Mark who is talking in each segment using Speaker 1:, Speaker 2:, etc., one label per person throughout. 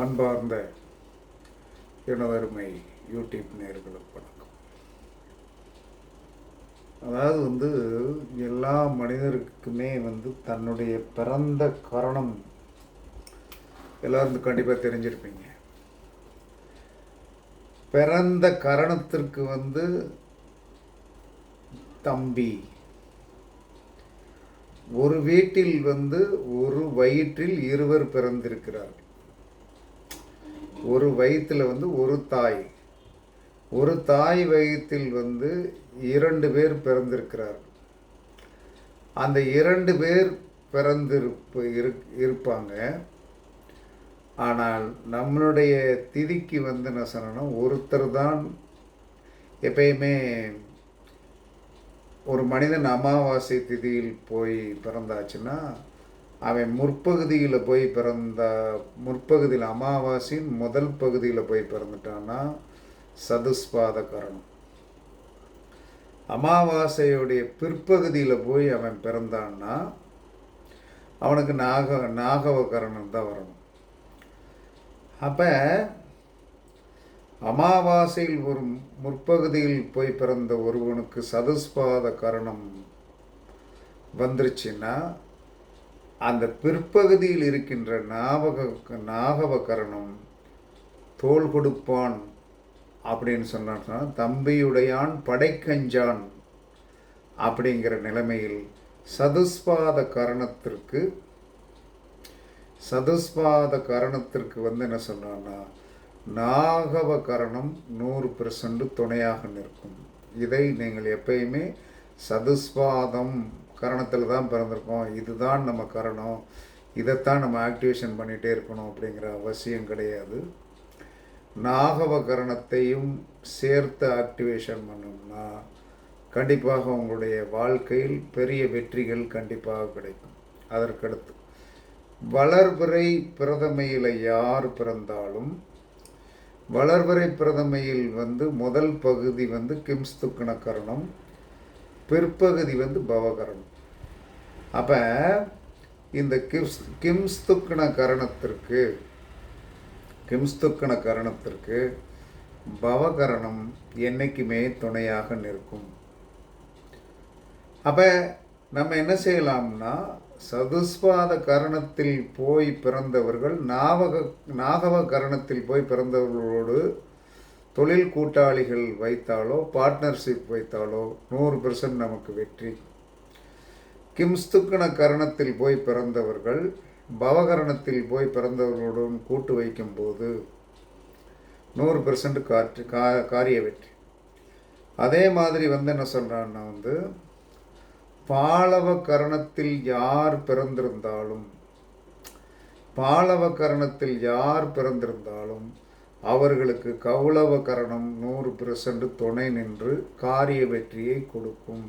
Speaker 1: அன்பார்ந்த எனதருமை யூடியூப் நேர்களுக்கு வணக்கம். அதாவது வந்து எல்லா மனிதருக்குமே வந்து தன்னுடைய பிறந்த காரணம் எல்லாரும் கண்டிப்பாக தெரிஞ்சிருப்பீங்க. பிறந்த காரணத்திற்கு வந்து தம்பி. ஒரு வீட்டில் வந்து ஒரு வயிற்றில் இருவர் பிறந்திருக்கிறார்கள் ஒரு வயிற்றில் வந்து ஒரு தாய். ஒரு தாய் வயிற்றில் வந்து இரண்டு பேர் பிறந்திருக்கிறார்கள் அந்த இரண்டு பேர் பிறந்திருப்ப இரு- இருப்பாங்க. ஆனால் நம்மளுடைய திதிக்கு வந்து என்ன சொன்னோன்னா ஒருத்தர் தான் எப்பயுமே ஒரு மனிதன் அமாவாசை திதியில் போய் பிறந்தாச்சுன்னா அவன் முற்பகுதியில் போய் பிறந்த முற்பகுதியில் அமாவாசையின் முதல் பகுதியில் போய் பிறந்துட்டான்னா சதுஸ்பாத கரணம் அமாவாசையுடைய பிற்பகுதியில் போய் அவன் பிறந்தான்னா அவனுக்கு நாக நாகவ கரணம் தான் வரணும். அப்போ அமாவாசையில் ஒரு முற்பகுதியில் போய் பிறந்த ஒருவனுக்கு சதுஸ்பாத கரணம் வந்துருச்சுன்னா அந்த பிற்பகுதியில் இருக்கின்ற ஞாபக நாகவ கரணம் தோள் கொடுப்பான் அப்படின்னு சொன்னான்னா தம்பியுடையான் படைக்கஞ்சான் அப்படிங்கிற நிலைமையில் சதுஸ்பாத கரணத்திற்கு சதுஸ்பாத கரணத்திற்கு வந்து என்ன சொன்னான்னா நாகவ கரணம் நூறு பெர்சன்ட் துணையாக நிற்கும். இதை நீங்கள் எப்பயுமே சதுஸ்பாதம் கரணத்தில் தான் பிறந்திருக்கோம். இதுதான் நம்ம கரணம். இதைத்தான் நம்ம ஆக்டிவேஷன் பண்ணிகிட்டே இருக்கணும் அப்படிங்கிற அவசியம் கிடையாது. நாகவ கரணத்தையும் சேர்த்து ஆக்டிவேஷன் பண்ணோம்னா கண்டிப்பாக உங்களுடைய வாழ்க்கையில் பெரிய வெற்றிகள் கண்டிப்பாக கிடைக்கும். அதற்கடுத்து வளர்பிறை பிரதமையில் யார் பிறந்தாலும் வளர்வரை பிரதமையில் வந்து முதல் பகுதி வந்து கிம்ஸ்துக்கண கரணம் பிற்பகுதி வந்து பவகரணம். அப்போ இந்த கிம்ஸ் கிம்ஸ்துக்கண கரணத்திற்கு கிம்ஸ்துக்கண கரணத்திற்கு பவகரணம் என்றைக்குமே துணையாக நிற்கும். அப்போ நம்ம என்ன செய்யலாம்னா சதுஸ்பாத கரணத்தில் போய் பிறந்தவர்கள் நாவக நாகவ கரணத்தில் போய் பிறந்தவர்களோடு தொழில் கூட்டாளிகள் வைத்தாலோ பார்ட்னர்ஷிப் வைத்தாலோ நூறு பெர்சன்ட் நமக்கு வெற்றி. கிம்ஸ்துக்கண கரணத்தில் போய் பிறந்தவர்கள் பவகரணத்தில் போய் பிறந்தவர்களுடன் கூட்டு வைக்கும்போது நூறு பெர்சன்ட் காற்று கா காரிய வெற்றி. அதே மாதிரி வந்து என்ன சொல்கிறான்னா வந்து பாலவ கரணத்தில் யார் பிறந்திருந்தாலும் பாலவ கரணத்தில் யார் பிறந்திருந்தாலும் அவர்களுக்கு கௌளவ கரணம் நூறு பெர்சன்ட் துணை நின்று காரிய வெற்றியை கொடுக்கும்.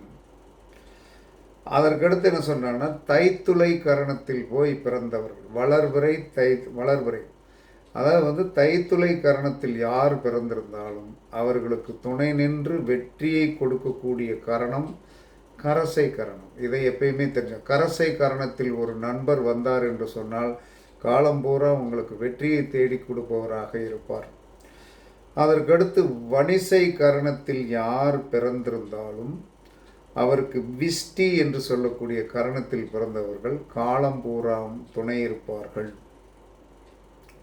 Speaker 1: அதற்கடுத்து என்ன சொன்னான்னா தைத்துளை கரணத்தில் போய் பிறந்தவர்கள். வளர்வரை தை வளர்வரை அதாவது வந்து தைத்துளை கரணத்தில் யார் பிறந்திருந்தாலும் அவர்களுக்கு துணை நின்று வெற்றியை கொடுக்கக்கூடிய கரணம் கரசை கரணம் இதை எப்பயுமே தெரிஞ்ச கரசை கரணத்தில் ஒரு நண்பர் வந்தார் என்று சொன்னால் காலம் பூரா உங்களுக்கு வெற்றியை தேடி கொடுப்பவராக இருப்பார். அதற்கடுத்து வணிசை கரணத்தில் யார் பிறந்திருந்தாலும் அவருக்கு விஷ்டி என்று சொல்லக்கூடிய கரணத்தில் பிறந்தவர்கள் காலம் பூராம் துணை இருப்பார்கள்.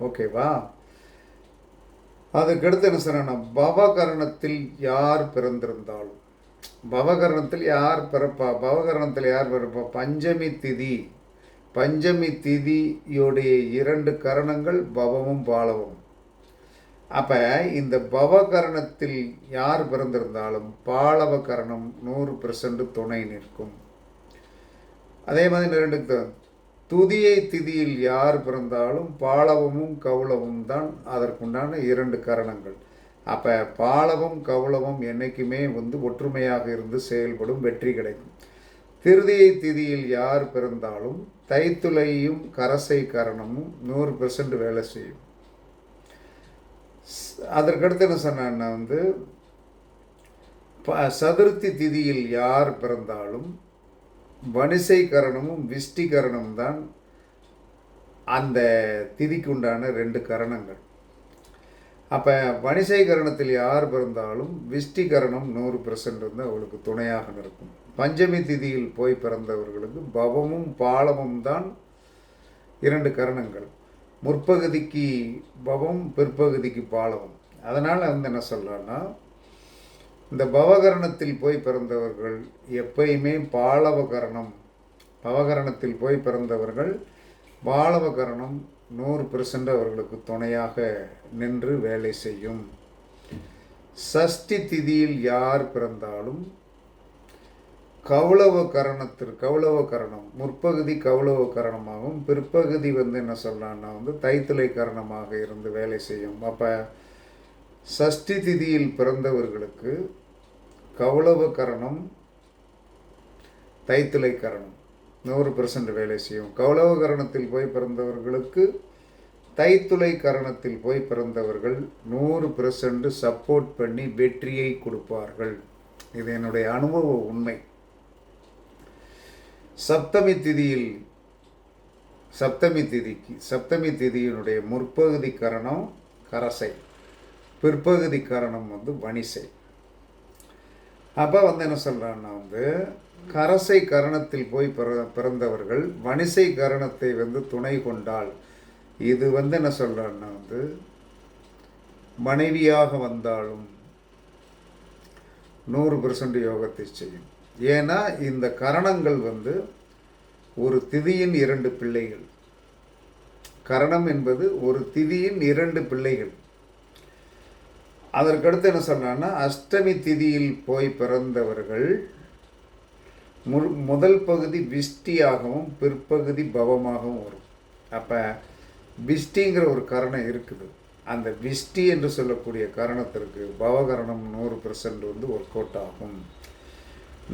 Speaker 1: ஓகேவா? அதுக்கடுத்து என்ன சொன்னா பவகரணத்தில் யார் பிறந்திருந்தாலும். பவகரணத்தில் யார் பிறப்பா? பவகரணத்தில் யார் பிறப்பா? பஞ்சமி திதி. பஞ்சமி திதியுடைய இரண்டு கரணங்கள் பவமும் பாலவும் அப்போ இந்த பவகரணத்தில் யார் பிறந்திருந்தாலும் பாலவ கரணம் நூறு பெர்சன்ட் துணை நிற்கும். அதே மாதிரி ரெண்டு துதியை திதியில் யார் பிறந்தாலும் பாலவமும் கௌளவும் தான் அதற்குண்டான இரண்டு கரணங்கள். அப்போ பாலவம் கௌளவம் என்றைக்குமே வந்து ஒற்றுமையாக இருந்து செயல்படும் வெற்றி கிடைக்கும். திருதியை திதியில் யார் பிறந்தாலும் தைத்துளையும் கரசை கரணமும் நூறு பெர்சன்ட் வேலை செய்யும். அதற்கடுத்து என்ன சொன்னேன்னா வந்து ப- சதுர்த்தி திதியில் யார் பிறந்தாலும் வணிசை கரணமும் தான் அந்த திதிக்கு உண்டான ரெண்டு கரணங்கள். அப்போ வணிசை கரணத்தில் யார் பிறந்தாலும் விஷ்டிகரணம் நூறு பெர்சன்ட் வந்து அவளுக்கு துணையாக இருக்கும் பஞ்சமி திதியில் போய் பிறந்தவர்களுக்கு பவமும் பாலமும் தான் இரண்டு கரணங்கள். முற்பகுதிக்கு பவம் பிற்பகுதிக்கு பாலவம் அதனால் வந்து என்ன சொல்கிறேன்னா இந்த பவகரணத்தில் போய் பிறந்தவர்கள் எப்பயுமே பாலவகரணம் பவகரணத்தில் போய் பிறந்தவர்கள் பாலவகரணம் நூறு பெர்சன்ட் அவர்களுக்கு துணையாக நின்று வேலை செய்யும். சஷ்டி திதியில் யார் பிறந்தாலும் கௌளவ கரணத்திற்கு கௌளவ கரணம் முற்பகுதி கௌளவ கரணமாகவும் பிற்பகுதி வந்து என்ன சொல்லலாம்னா வந்து தைத்துளை கரணமாக இருந்து வேலை செய்யும். அப்போ சஷ்டி திதியில் பிறந்தவர்களுக்கு கௌளவ கரணம் தைத்துளை கரணம் நூறு பெர்சன்ட் வேலை செய்யும். கௌளவ கரணத்தில் போய் பிறந்தவர்களுக்கு தைத்துளை கரணத்தில் போய் பிறந்தவர்கள் நூறு பெர்சன்ட் சப்போர்ட் பண்ணி வெற்றியை கொடுப்பார்கள். இது என்னுடைய அனுபவ உண்மை. சப்தமி திதியில் சப்தமி திதிக்கு சப்தமி திதியினுடைய முற்பகுதி கரணம் கரசை. பிற்பகுதி கரணம் வந்து வணிசை. அப்போ வந்து என்ன சொல்கிறான்னா வந்து கரசை கரணத்தில் போய் பிற பிறந்தவர்கள் வணிசை கரணத்தை வந்து துணை கொண்டால் இது வந்து என்ன சொல்கிறான்னா வந்து மனைவியாக வந்தாலும் நூறு பெர்சன்ட் யோகத்தை செய்யும். ஏன்னா இந்த கரணங்கள் வந்து ஒரு திதியின் இரண்டு பிள்ளைகள். கரணம் என்பது ஒரு திதியின் இரண்டு பிள்ளைகள். அதற்கடுத்து என்ன சொன்னான்னா அஷ்டமி திதியில் போய் பிறந்தவர்கள் மு முதல் பகுதி விஷ்டியாகவும் பிற்பகுதி பவமாகவும் வரும். அப்போ விஷ்டிங்கிற ஒரு கரணம் இருக்குது. அந்த விஷ்டி என்று சொல்லக்கூடிய கரணத்திற்கு பவகரணம் நூறு பெர்சன்ட் வந்து ஒர்க் அவுட் ஆகும்.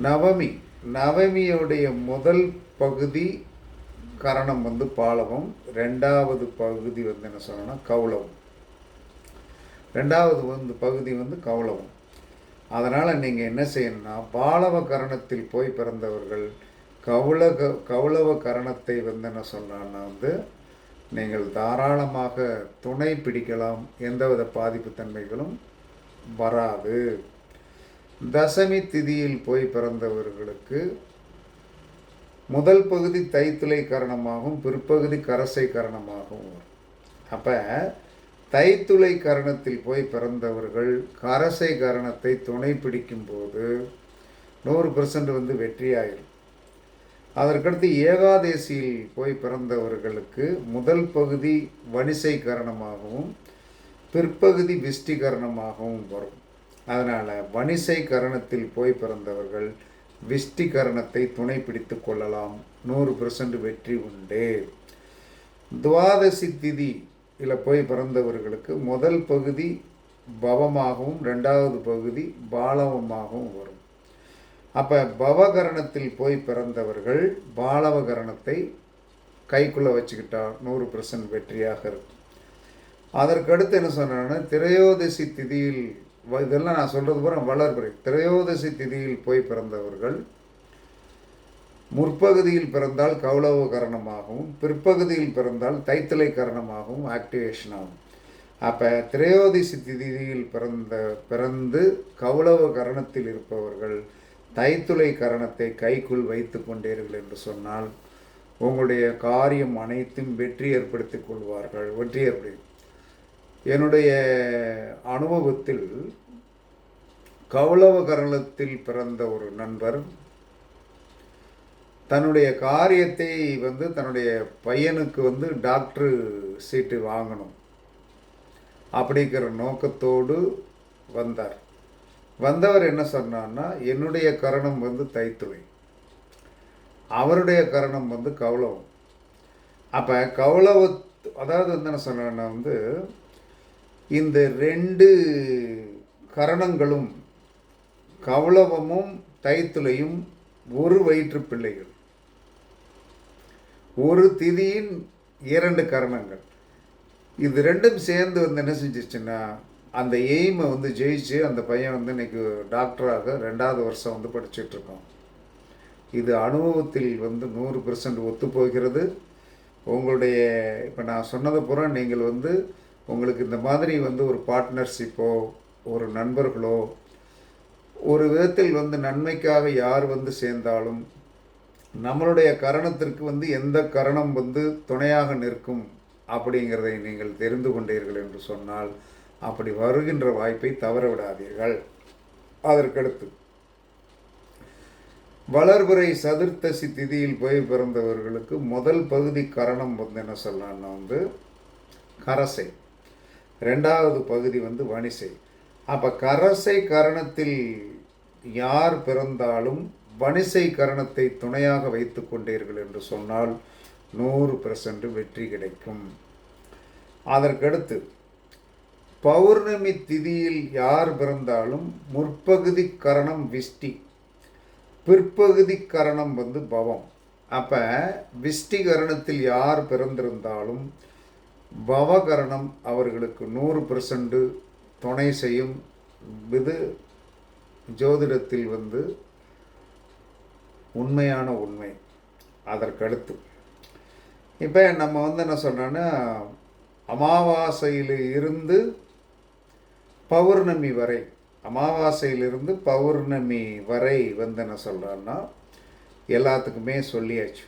Speaker 1: நவமி நவமியுடைய முதல் பகுதி கரணம் வந்து பாலவம் ரெண்டாவது பகுதி வந்து என்ன சொல்லணும்னா கௌளவம். ரெண்டாவது வந்து பகுதி வந்து கௌளவம். அதனால் நீங்கள் என்ன செய்யணும்னா பாலவ கரணத்தில் போய் பிறந்தவர்கள் கௌளக கௌளவ கரணத்தை வந்து என்ன சொன்னான்னா வந்து நீங்கள் தாராளமாக துணை பிடிக்கலாம். எந்தவித பாதிப்பு தன்மைகளும் வராது. தசமி திதியில் போய் பிறந்தவர்களுக்கு முதல் பகுதி தைத்துளை கரணமாகவும் பிற்பகுதி கரசை கரணமாகவும் வரும் அப்போ தைத்துளை கரணத்தில் போய் பிறந்தவர்கள் கரசை கரணத்தை துணை பிடிக்கும் போது நூறு பர்சன்ட் வந்து வெற்றியாயிரும். அதற்கடுத்து ஏகாதேசியில் போய் பிறந்தவர்களுக்கு முதல் பகுதி வணிசை கரணமாகவும் பிற்பகுதி விஷ்டி கரணமாகவும் வரும். அதனால் வணிசை கரணத்தில் போய் பிறந்தவர்கள் விஷ்டி கரணத்தை துணை பிடித்து கொள்ளலாம். நூறு பெர்சன்ட் வெற்றி உண்டு. துவாதசி திதி இதில் போய் பிறந்தவர்களுக்கு முதல் பகுதி பவமாகவும் ரெண்டாவது பகுதி பாலவமாகவும் வரும். அப்போ பவகரணத்தில் போய் பிறந்தவர்கள் பாலவகரணத்தை கைக்குள்ளே வச்சுக்கிட்டா நூறு பெர்சன்ட் வெற்றியாக இருக்கும். அதற்கடுத்து என்ன சொன்னாங்கன்னா திரையோதசி திதியில் இதெல்லாம் நான் சொல்கிறது பூரா வளர்பிறை. திரையோதசி திதியில் போய் பிறந்தவர்கள் முற்பகுதியில் பிறந்தால் கௌளவ கரணமாகவும் பிற்பகுதியில் பிறந்தால் தைத்தலை கரணமாகவும் ஆக்டிவேஷன் ஆகும். அப்போ திரையோதசி திதியில் பிறந்த பிறந்து கௌளவ கரணத்தில் இருப்பவர்கள் தைத்துளை கரணத்தை கைக்குள் வைத்து கொண்டீர்கள் என்று சொன்னால் உங்களுடைய காரியம் அனைத்தும் வெற்றி ஏற்படுத்திக் கொள்வார்கள் வெற்றி ஏற்படுத்தி என்னுடைய அனுபவத்தில் கௌளவ கரணத்தில் பிறந்த ஒரு நண்பர் தன்னுடைய காரியத்தை வந்து தன்னுடைய பையனுக்கு வந்து டாக்டரு சீட்டு வாங்கணும் அப்படிங்கிற நோக்கத்தோடு வந்தார். வந்தவர் என்ன சொன்னார்னா என்னுடைய கரணம் வந்து தைத்துளை அவருடைய கரணம் வந்து கௌளவம். அப்போ கௌளவ அதாவது வந்து என்ன சொன்னேன்னா வந்து இந்த ரெண்டு கரணங்களும் கௌளவமும் தைத்துளையும் ஒரு வயிற்று பிள்ளைகள். ஒரு திதியின் இரண்டு கரணங்கள். இது ரெண்டும் சேர்ந்து வந்து என்ன செஞ்சிச்சுன்னா அந்த எய்மை வந்து ஜெயிச்சு அந்த பையன் வந்து இன்னைக்கு டாக்டராக ரெண்டாவது வருஷம் வந்து படிச்சுட்டு இது அனுபவத்தில் வந்து நூறு பெர்சன்ட் ஒத்துப்போகிறது. உங்களுடைய இப்போ நான் சொன்னது பூரா நீங்கள் வந்து உங்களுக்கு இந்த மாதிரி வந்து ஒரு பார்ட்னர்ஷிப்போ ஒரு நண்பர்களோ ஒரு விதத்தில் வந்து நன்மைக்காக யார் வந்து சேர்ந்தாலும் நம்மளுடைய கரணத்திற்கு வந்து எந்த கரணம் வந்து துணையாக நிற்கும் அப்படிங்கிறதை நீங்கள் தெரிந்து கொண்டீர்கள் என்று சொன்னால் அப்படி வருகின்ற வாய்ப்பை தவற விடாதீர்கள். அதற்கடுத்து வளர்புரை சதுர்த்தசி திதியில் போய் பிறந்தவர்களுக்கு முதல் பகுதி கரணம் வந்து என்ன சொல்லலாம்னா வந்து கரசை. ரெண்டாவது பகுதி வந்து வணிசை. அப்போ கரசை கரணத்தில் யார் பிறந்தாலும் வணிசை கரணத்தை துணையாக வைத்து கொண்டீர்கள் என்று சொன்னால் நூறு பெர்சன்ட் வெற்றி கிடைக்கும். அதற்கடுத்து பௌர்ணமி திதியில் யார் பிறந்தாலும் முற்பகுதி கரணம் விஷ்டி. பிற்பகுதி கரணம் வந்து பவம். அப்போ விஷ்டி கரணத்தில் யார் பிறந்திருந்தாலும் பவகரணம் அவர்களுக்கு நூறு பெர்சன்ட்டு துணை செய்யும் இது ஜோதிடத்தில் வந்து உண்மையான உண்மை. அதற்கடுத்து. இப்போ நம்ம வந்து என்ன சொன்னோன்னா அமாவாசையில் இருந்து பௌர்ணமி வரை அமாவாசையிலிருந்து பௌர்ணமி வரை வந்து என்ன சொல்கிறோன்னா எல்லாத்துக்குமே சொல்லியாச்சு.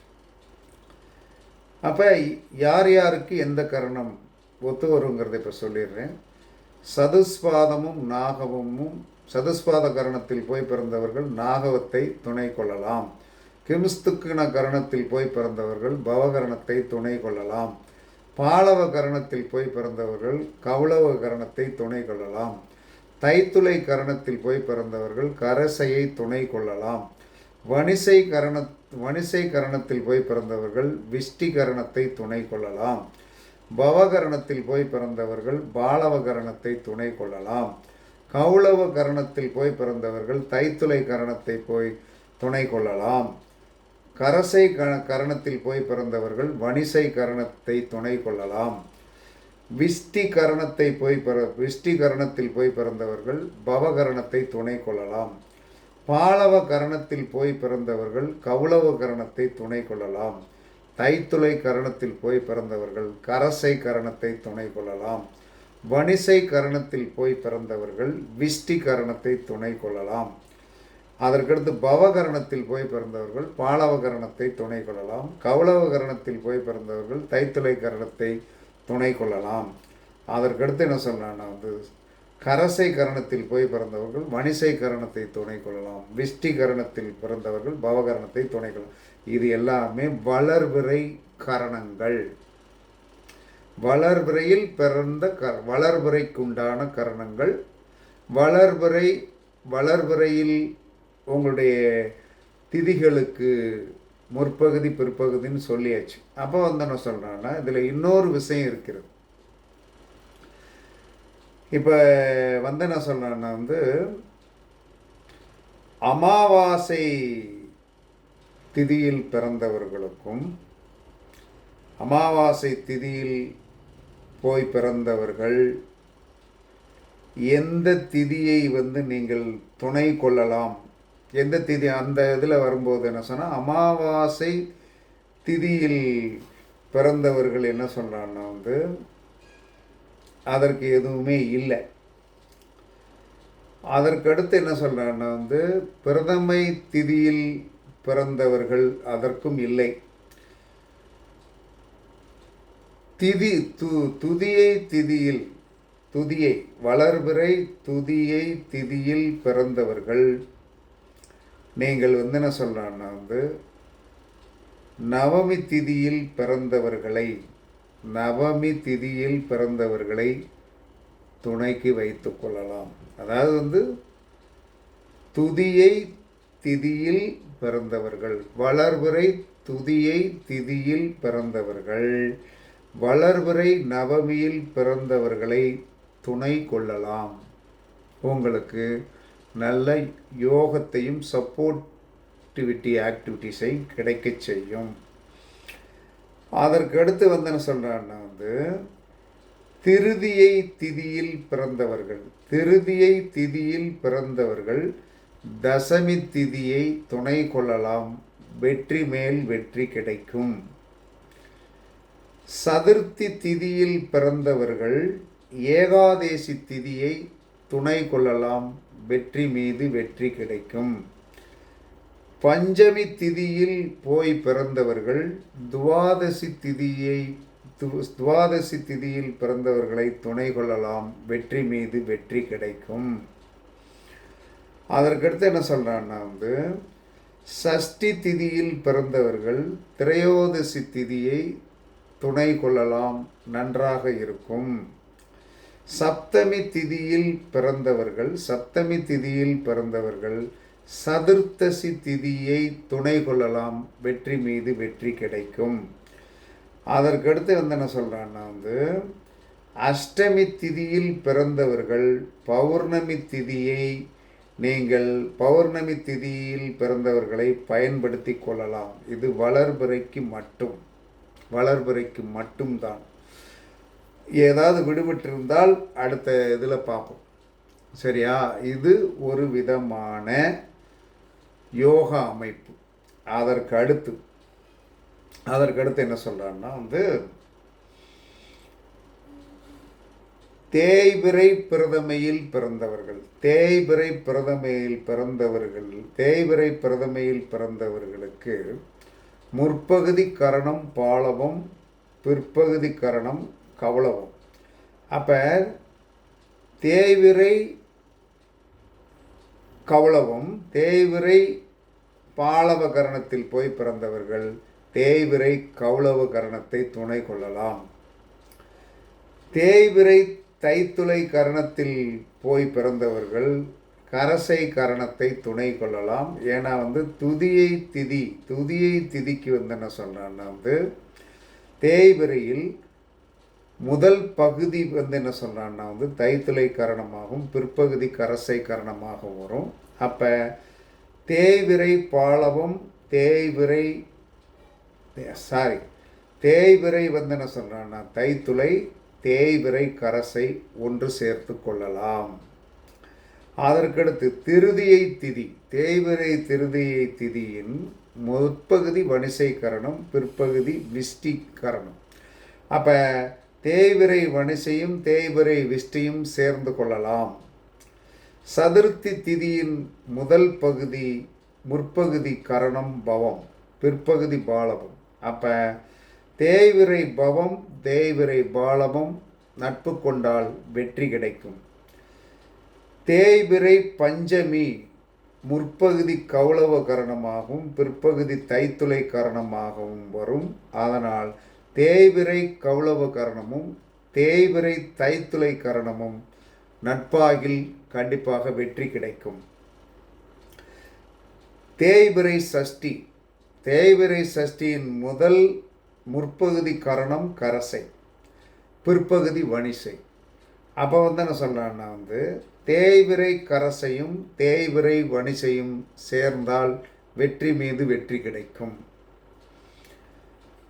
Speaker 1: அப்போ யார் யாருக்கு எந்த கரணம் ஒத்து வருங்கிறத இப்போ சொல்லிடுறேன். சதுஸ்பாதமும் நாகவமும் சதுஸ்பாத கரணத்தில் போய் பிறந்தவர்கள் நாகவத்தை துணை கொள்ளலாம். கிம்ஸ்துக்கின கரணத்தில் போய் பிறந்தவர்கள் பவகரணத்தை துணை கொள்ளலாம். பாலவ கரணத்தில் போய் பிறந்தவர்கள் கவுளவ கரணத்தை துணை கொள்ளலாம். தைத்துளை கரணத்தில் போய் பிறந்தவர்கள் கரசையை துணை கொள்ளலாம். வணிசை கரண வணிசை கரணத்தில் போய் பிறந்தவர்கள் விஷ்டி கரணத்தை துணை கொள்ளலாம். பவகரணத்தில் போய் பிறந்தவர்கள் பாலவ கரணத்தை துணை கொள்ளலாம். கௌளவ கரணத்தில் போய் பிறந்தவர்கள் தைத்துளை கரணத்தை போய் துணை கொள்ளலாம். கரசை க கரணத்தில் போய் பிறந்தவர்கள் வணிசை கரணத்தை துணை கொள்ளலாம். விஷ்டி கரணத்தை போய் பிற விஷ்டி கரணத்தில் போய் பிறந்தவர்கள் பவகரணத்தை துணை கொள்ளலாம். பாலவ கரணத்தில் போய் பிறந்தவர்கள் கவுளவ கரணத்தை துணை கொள்ளலாம். தைத்துளை கரணத்தில் போய் பிறந்தவர்கள் கரசை கரணத்தை துணை கொள்ளலாம். வணிசை கரணத்தில் போய் பிறந்தவர்கள் விஷ்டி கரணத்தை துணை கொள்ளலாம். அதற்கடுத்து பவகரணத்தில் போய் பிறந்தவர்கள் பாலவ கரணத்தை துணை கொள்ளலாம். கவுளவகரணத்தில் போய் பிறந்தவர்கள் தைத்துளை கரணத்தை துணை கொள்ளலாம். அதற்கடுத்து என்ன சொல்லலாம்னா வந்து கரசை கரணத்தில் போய் பிறந்தவர்கள் மணிசை கரணத்தை துணை கொள்ளலாம். விஷ்டி கரணத்தில் பிறந்தவர்கள் பவகரணத்தை துணை கொள்ளலாம். இது எல்லாமே வளர்விரை கரணங்கள். வளர்விரையில் பிறந்த க வளர்விரைக்குண்டான கரணங்கள். வளர்விரை வளர்விரையில் உங்களுடைய திதிகளுக்கு முற்பகுதி பிற்பகுதின்னு சொல்லியாச்சு. அப்போ வந்து என்ன சொல்கிறேன்னா இதில் இன்னொரு விஷயம் இருக்கிறது. இப்போ வந்து என்ன சொல்கிறேன்னா வந்து அமாவாசை திதியில் பிறந்தவர்களுக்கும் அமாவாசை திதியில் போய் பிறந்தவர்கள் எந்த திதியை வந்து நீங்கள் துணை கொள்ளலாம்? எந்த திதி அந்த இதில் வரும்போது என்ன சொன்னால் அமாவாசை திதியில் பிறந்தவர்கள் என்ன சொல்கிறான்னா வந்து அதற்கு எதுவுமே இல்லை. அதற்கடுத்து என்ன சொல்கிறான்னா வந்து பிரதமை திதியில் பிறந்தவர்கள் அதற்கும் இல்லை. திதி து துதியை திதியில் துதியை வளர்பிறை துதியை திதியில் பிறந்தவர்கள். நீங்கள் வந்து என்ன சொல்கிறான்னா வந்து நவமி திதியில் பிறந்தவர்களை நவமி திதியில் பிறந்தவர்களை துணைக்கு வைத்து கொள்ளலாம். அதாவது வந்து துதியை திதியில் பிறந்தவர்கள் வளர்வரை துதியை திதியில் பிறந்தவர்கள் வளர்வரை நவமியில் பிறந்தவர்களை துணை கொள்ளலாம். உங்களுக்கு நல்ல யோகத்தையும் சப்போர்ட்டிவிட்டி ஆக்டிவிட்டிஸையும் கிடைக்க செய்யும். அதற்கு அடுத்து வந்து என்ன சொல்கிறான்னா வந்து திருதியை திதியில் பிறந்தவர்கள் திருதியை திதியில் பிறந்தவர்கள் தசமி திதியை துணை கொள்ளலாம் வெற்றி மேல் வெற்றி கிடைக்கும். சதுர்த்தி திதியில் பிறந்தவர்கள் ஏகாதேசி திதியை துணை கொள்ளலாம் வெற்றி மீது வெற்றி கிடைக்கும். பஞ்சமி திதியில் போய் பிறந்தவர்கள் துவாதசி திதியை து- துவாதசி திதியில் பிறந்தவர்களை துணை கொள்ளலாம். வெற்றி மீது வெற்றி கிடைக்கும். அதற்கடுத்து என்ன சொல்கிறான்னா வந்து சஷ்டி திதியில் பிறந்தவர்கள் திரையோதசி திதியை துணை கொள்ளலாம் நன்றாக இருக்கும். சப்தமி திதியில் பிறந்தவர்கள் சப்தமி திதியில் பிறந்தவர்கள் சதுர்த்தசி திதியை துணை கொள்ளலாம். வெற்றி மீது வெற்றி கிடைக்கும். அதற்கடுத்து வந்து என்ன சொல்கிறான்னா வந்து அஷ்டமி திதியில் பிறந்தவர்கள் பௌர்ணமி திதியை நீங்கள் பௌர்ணமி திதியில் பிறந்தவர்களை பயன்படுத்தி கொள்ளலாம். இது வளர்பிறைக்கு மட்டும் வளர்பிறைக்கு மட்டும்தான். ஏதாவது விடுபட்டிருந்தால் அடுத்த இதில் பார்ப்போம். சரியா? இது ஒரு விதமான யோகா அமைப்பு. அதற்கு அடுத்து அதற்கு அடுத்து என்ன சொல்கிறான்னா வந்து தேய்பிரை பிரதமையில் பிறந்தவர்கள் தேய்பிரை பிரதமையில் பிறந்தவர்கள் தேய்பிரை பிரதமையில் பிறந்தவர்களுக்கு முற்பகுதி கரணம் பாலவம் பிற்பகுதி கரணம் கவளவம். அப்போ தேய்விரை கவளவும் தேய்விரை பாலவ கரணத்தில் போய் பிறந்தவர்கள் தேய்விரை கௌளவ கரணத்தை துணை கொள்ளலாம். தேய்விரை தைத்துளை கரணத்தில் போய் பிறந்தவர்கள் கரசை கரணத்தை துணை கொள்ளலாம். ஏன்னா வந்து துதியை திதி துதியை திதிக்கு வந்து என்ன சொல்கிறான்னா வந்து தேய்விரையில் முதல் பகுதி வந்து என்ன சொல்கிறான்னா வந்து தைத்துளை கரணமாகவும் பிற்பகுதி கரசை கரணமாகவும் வரும். அப்போ தேய்விரை பாலவம் தேய்விரை சாரி தேய்விரை வந்து என்ன சொல்கிறான்னா தைத்துளை தேய்விரை கரசை ஒன்று சேர்த்து கொள்ளலாம். அதற்கடுத்து திருதியை திதி தேய்விரை திருதியை திதியின் முற்பகுதி வணிசை கரணம் பிற்பகுதி விஷ்டி கரணம். அப்போ தேய்விரை வனிசையும் தேய்விரை விஷ்டியும் சேர்ந்து கொள்ளலாம். சதுர்த்தி திதியின் முதல் பகுதி முற்பகுதி கரணம் பவம் பிற்பகுதி பாலபம். அப்போ தேய்விரை பவம் தேய்விரை பாலபம் நட்பு கொண்டால் வெற்றி கிடைக்கும். தேய்விரை பஞ்சமி முற்பகுதி கௌளவ கரணமாகவும் பிற்பகுதி தைத்துளை கரணமாகவும் வரும். அதனால் தேய்விரை கௌளவ கரணமும் தேய்விரை தைத்துளை கரணமும் நட்பாகில் கண்டிப்பாக வெற்றி கிடைக்கும். தேய்பிறை சஷ்டி தேய்பிறை சஷ்டியின் முதல் முற்பகுதி கரணம் கரசை பிற்பகுதி வணிசை. அப்போ வந்து என்ன சொல்கிறான்னா வந்து தேய்விரை கரசையும் தேய்விரை வணிசையும் சேர்ந்தால் வெற்றி மீது வெற்றி கிடைக்கும்.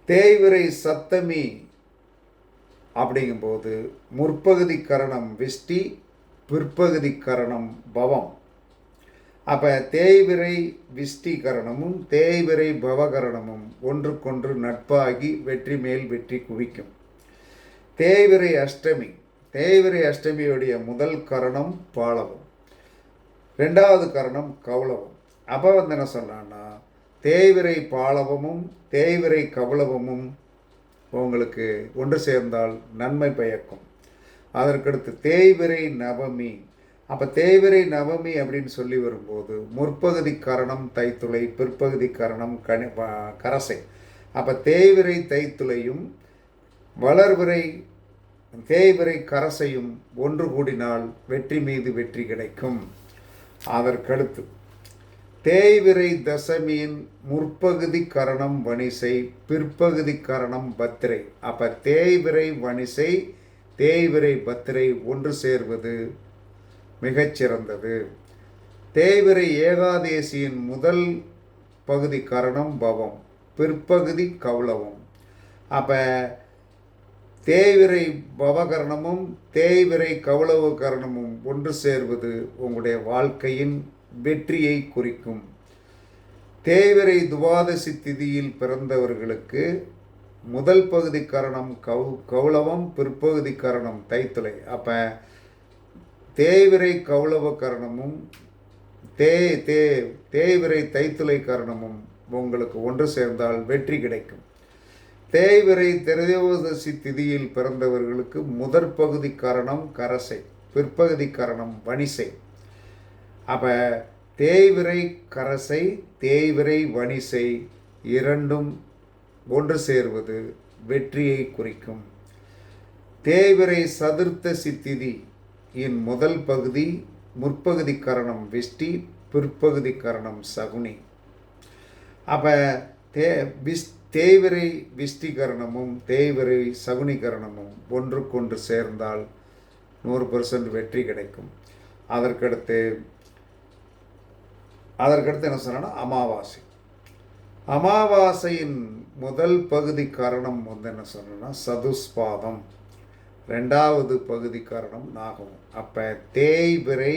Speaker 1: தேய்விரை சப்தமி அப்படிங்கும்போது முற்பகுதி கரணம் விஷ்டி பிற்பகுதி கரணம் பவம். அப்போ தேய்விரை விஷ்டி கரணமும் தேய்விரை பவகரணமும் ஒன்றுக்கொன்று நட்பாகி வெற்றி மேல் வெற்றி குவிக்கும். தேய்விரை அஷ்டமி தேய்விரை அஷ்டமியுடைய முதல் கரணம் பாலவம். ரெண்டாவது கரணம் கௌளவம். அப்போ வந்து என்ன சொன்னான்னா தேய்விரை பாலவமும் தேய்விரை கவலவமும் உங்களுக்கு ஒன்று சேர்ந்தால் நன்மை பயக்கும். அதற்கடுத்து தேய்விரை நவமி. அப்போ தேய்விரை நவமி அப்படின்னு சொல்லி வரும்போது முற்பகுதி கரணம் தைத்துளை பிற்பகுதி கரணம் கனி கரசை. அப்போ தேய்விரை தைத்துளையும் வளர்விரை தேய்விரை கரசையும் ஒன்று கூடினால் வெற்றி மீது வெற்றி கிடைக்கும். அதற்கடுத்து தேய்விரை தசமியின் முற்பகுதி கரணம் வணிசை பிற்பகுதி கரணம் பத்திரை. அப்போ தேய்விரை வணிசை தேய்விரை பத்திரை ஒன்று சேர்வது மிகச்சிறந்தது தேய்விரை ஏகாதேசியின் முதல் பகுதி கரணம் பவம் பிற்பகுதி கௌளவம். அப்போ தேய்விரை பவகரணமும் தேய்விரை கௌளவ கரணமும் ஒன்று சேர்வது உங்களுடைய வாழ்க்கையின் வெற்றியை குறிக்கும். தேய்விரை துவாதசி திதியில் பிறந்தவர்களுக்கு முதல் பகுதி கரணம் கௌ கௌளவம் பிற்பகுதி கரணம் தைத்துளை. அப்போ தேய்விரை கௌளவ கரணமும் தே தே தேய்விரை தைத்துளை கரணமும் உங்களுக்கு ஒன்று சேர்ந்தால் வெற்றி கிடைக்கும். தேய்விரை திரையோதசி திதியில் பிறந்தவர்களுக்கு முதற் பகுதி கரணம் கரசை பிற்பகுதி கரணம் வணிசை. அப்போ தேய்விரை கரசை தேய்விரை வணிசை இரண்டும் ஒன்று சேர்வது வெற்றியை குறிக்கும். தேய்விரை சதுர்த்த சித்திதி இன் முதல் பகுதி முற்பகுதி கரணம் விஷ்டி பிற்பகுதி கரணம் சகுனி. அப்போ தே விஸ் தேய்விரை விஷ்டிகரணமும் தேய்விரை சகுனிகரணமும் ஒன்றுக்கொன்று சேர்ந்தால் நூறு பர்சன்ட் வெற்றி கிடைக்கும். அதற்கடுத்து அதற்கடுத்து என்ன சொன்னா அமாவாசை. அமாவாசையின் முதல் பகுதி காரணம் வந்து என்ன சொன்னோன்னா சதுஸ்பாதம் ரெண்டாவது பகுதி காரணம் நாகம். அப்போ தேய்பிரை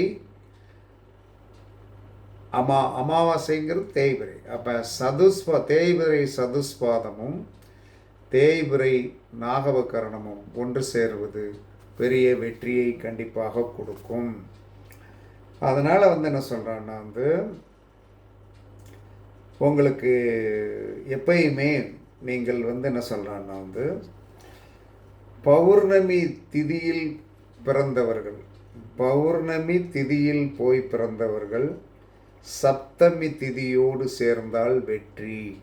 Speaker 1: அமா அமாவாசைங்கிறது தேய்பிரை. அப்போ சதுஸ்பா தேய்பிரை சதுஸ்பாதமும் தேய்பிரை நாகவகரணமும் ஒன்று சேருவது பெரிய வெற்றியை கண்டிப்பாக கொடுக்கும். அதனால் வந்து என்ன சொல்கிறேன்னா வந்து உங்களுக்கு எப்பயுமே நீங்கள் வந்து என்ன சொல்கிறான்னா வந்து பௌர்ணமி திதியில் பிறந்தவர்கள் பௌர்ணமி திதியில் போய் பிறந்தவர்கள் சப்தமி திதியோடு சேர்ந்தால் வெற்றி.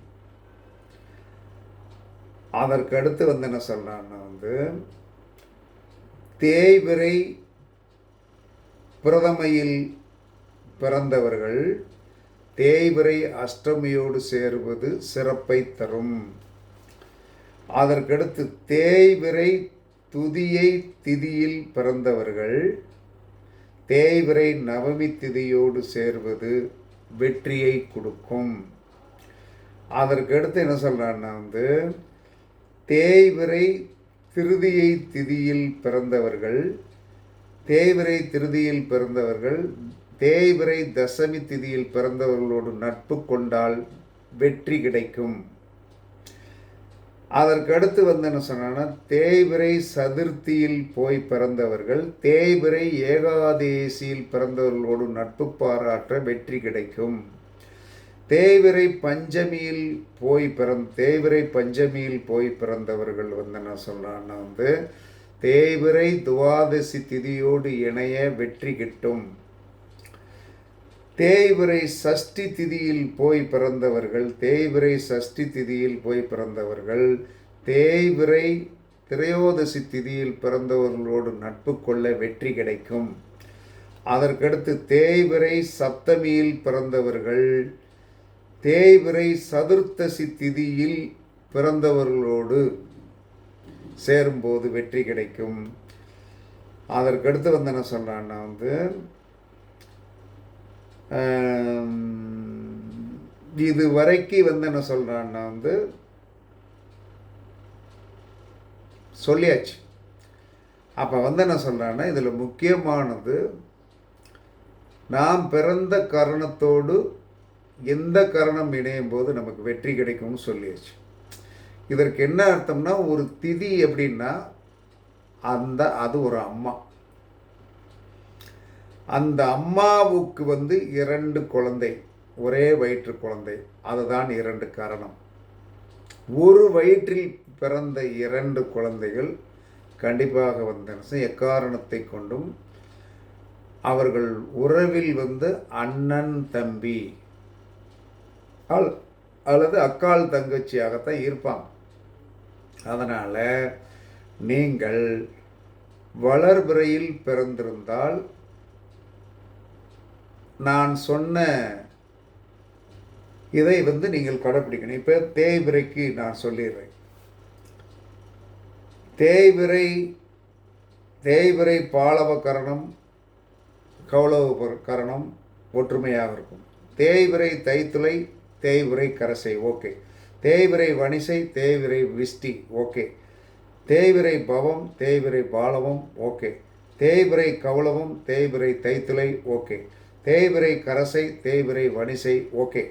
Speaker 1: அதற்கடுத்து வந்து என்ன சொல்கிறான்னா வந்து தேய்விரை பிரதமையில் பிறந்தவர்கள் தேய்பிரை அஷ்டமியோடு சேருவது சிறப்பை தரும். அதற்கடுத்து தேய்விரை துதியை திதியில் பிறந்தவர்கள் தேய்விரை நவமி திதியோடு சேர்வது வெற்றியை கொடுக்கும். அதற்கடுத்து என்ன சொல்கிறான்னா வந்து தேய்விரை திருதியை திதியில் பிறந்தவர்கள் தேய்விரை திருதியில் பிறந்தவர்கள் தேய்பிரை தசமி திதியில் பிறந்தவர்களோடு நட்பு கொண்டால் வெற்றி கிடைக்கும். அதற்கு அடுத்து வந்து என்ன சொன்னா தேய்பிரை சதுர்த்தியில் போய் பிறந்தவர்கள் தேய்பிரை ஏகாதேசியில் பிறந்தவர்களோடு நட்பு பாராட்ட வெற்றி கிடைக்கும். தேய்விரை பஞ்சமியில் போய் பிறந் தேய்விரை பஞ்சமியில் போய் பிறந்தவர்கள் வந்து என்ன சொல்கிறான்னா வந்து தேய்விரை துவாதசி திதியோடு இணைய வெற்றி கிட்டும். தேய்விரை சஷ்டி திதியில் போய் பிறந்தவர்கள் தேய்விரை சஷ்டி திதியில் போய் பிறந்தவர்கள் தேய்விரை திரையோதசி திதியில் பிறந்தவர்களோடு நட்பு கொள்ள வெற்றி கிடைக்கும். அதற்கடுத்து தேய்விரை சப்தமியில் பிறந்தவர்கள் தேய்விரை சதுர்த்தசி திதியில் பிறந்தவர்களோடு சேரும்போது வெற்றி கிடைக்கும். அதற்கடுத்து வந்து என்ன சொல்கிறான்னா வந்து இது வரைக்கும் வந்து என்ன சொல்கிறான்னா வந்து சொல்லியாச்சு. அப்போ வந்து என்ன சொல்கிறான்னா இதில் முக்கியமானது நாம் பிறந்த கரணத்தோடு எந்த கரணம் இணையும் போது நமக்கு வெற்றி கிடைக்கும்னு சொல்லியாச்சு. இதற்கு என்ன அர்த்தம்னா ஒரு திதி எப்படின்னா அந்த அது ஒரு அம்மா. அந்த அம்மாவுக்கு வந்து இரண்டு குழந்தை ஒரே வயிற்று குழந்தை. அதுதான் இரண்டு காரணம். ஒரு வயிற்றில் பிறந்த இரண்டு குழந்தைகள் கண்டிப்பாக வந்து எக்காரணத்தை கொண்டும் அவர்கள் உறவில் வந்து அண்ணன் தம்பி அல் அல்லது அக்கால் தங்கச்சியாகத்தான் இருப்பாங்க. அதனால் நீங்கள் வளர்பிறையில் பிறந்திருந்தால் நான் சொன்ன இதை வந்து நீங்கள் கடைப்பிடிக்கணும். இப்போ தேய்பிரைக்கு நான் சொல்லிடுறேன். தேய்பிரை தேய்பிரை பாலவ கரணம் கௌளவ கரணம் ஒற்றுமையாக இருக்கும். தேய்விரை தைத்துளை தேய்விரை கரசை ஓகே. தேய்விரை வணிசை தேய்விரை விஷ்டி ஓகே. தேய்விரை பவம் தேய்விரை பாலவம் ஓகே. தேய்விரை கௌளவம் தேய்விரை தைத்துளை ஓகே. தேய்விரை கரசை தேய்விரை வணிசை ஓகே.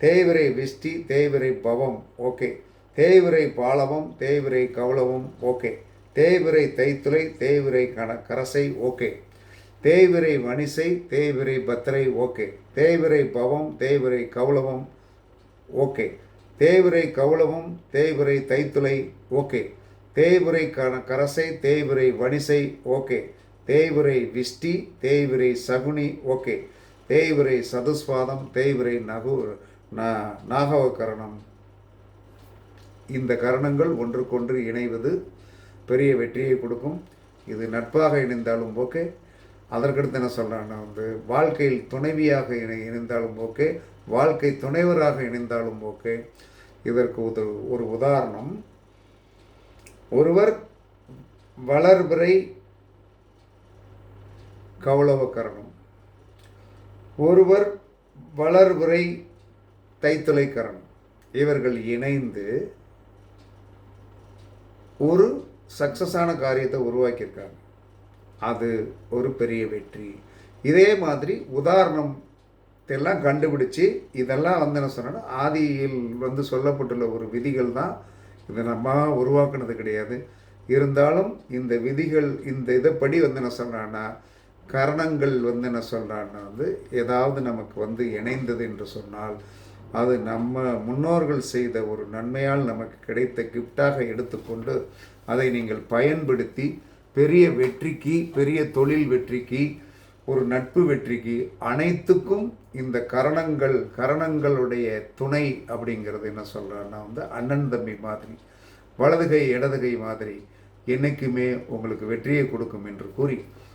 Speaker 1: தேய்விரை விஷ்டி தேய்விரை பவம் ஓகே. தேய்விரை பாலவம் தேய்விரை கவலவம் ஓகே. தேய்விரை தைத்துளை தேய்விரை கன கரசை ஓகே. தேய்விரை வணிசை தேய்விரை பத்திரை ஓகே. தேய்விரை பவம் தேய்விரை கவலவம் ஓகே. தேய்விரை கவலவம் தேய்விரை தைத்துளை ஓகே. தேய்விரை கன கரசை தேய்விரை வணிசை ஓகே. தேய்விரை விஷ்டி தேய்விரை சகுனி ஓகே. தேய்விரை சதுஸ்வாதம் தேய்விரை நகு நாகவ கரணம் இந்த கரணங்கள் ஒன்றுக்கொன்று இணைவது பெரிய வெற்றியை கொடுக்கும். இது நட்பாக இணைந்தாலும் ஓகே. அதற்கடுத்து என்ன சொல்கிறேன் வந்து வாழ்க்கையில் துணைவியாக இணை இணைந்தாலும் ஓகே. வாழ்க்கை துணைவராக இணைந்தாலும் ஓகே. இதற்கு ஒரு ஒரு உதாரணம். ஒருவர் வளர்பிறை கவுளவக்கரணம் ஒருவர் வளர்வுரை தைத்துளை இவர்கள் இணைந்து ஒரு சக்ஸஸான காரியத்தை உருவாக்கியிருக்காங்க. அது ஒரு பெரிய வெற்றி. இதே மாதிரி உதாரணம் எல்லாம் கண்டுபிடிச்சு இதெல்லாம் வந்து என்ன சொன்னா ஆதியில் வந்து சொல்லப்பட்டுள்ள ஒரு விதிகள் தான் இதை நம்ம உருவாக்குனது கிடையாது. இருந்தாலும் இந்த விதிகள் இந்த இதைப்படி வந்து என்ன சொல்கிறான்னா கரணங்கள் வந்து என்ன சொல்கிறான்னா வந்து ஏதாவது நமக்கு வந்து இணைந்தது என்று சொன்னால் அது நம்ம முன்னோர்கள் செய்த ஒரு நன்மையால் நமக்கு கிடைத்த கிஃப்டாக எடுத்துக்கொண்டு அதை நீங்கள் பயன்படுத்தி பெரிய வெற்றிக்கு பெரிய தொழில் வெற்றிக்கு ஒரு நட்பு வெற்றிக்கு அனைத்துக்கும் இந்த கரணங்கள் கரணங்களுடைய துணை அப்படிங்கிறது என்ன சொல்கிறான்னா வந்து அண்ணன் தம்பி மாதிரி வலதுகை இடதுகை மாதிரி என்றைக்குமே உங்களுக்கு வெற்றியை கொடுக்கும் என்று கூறி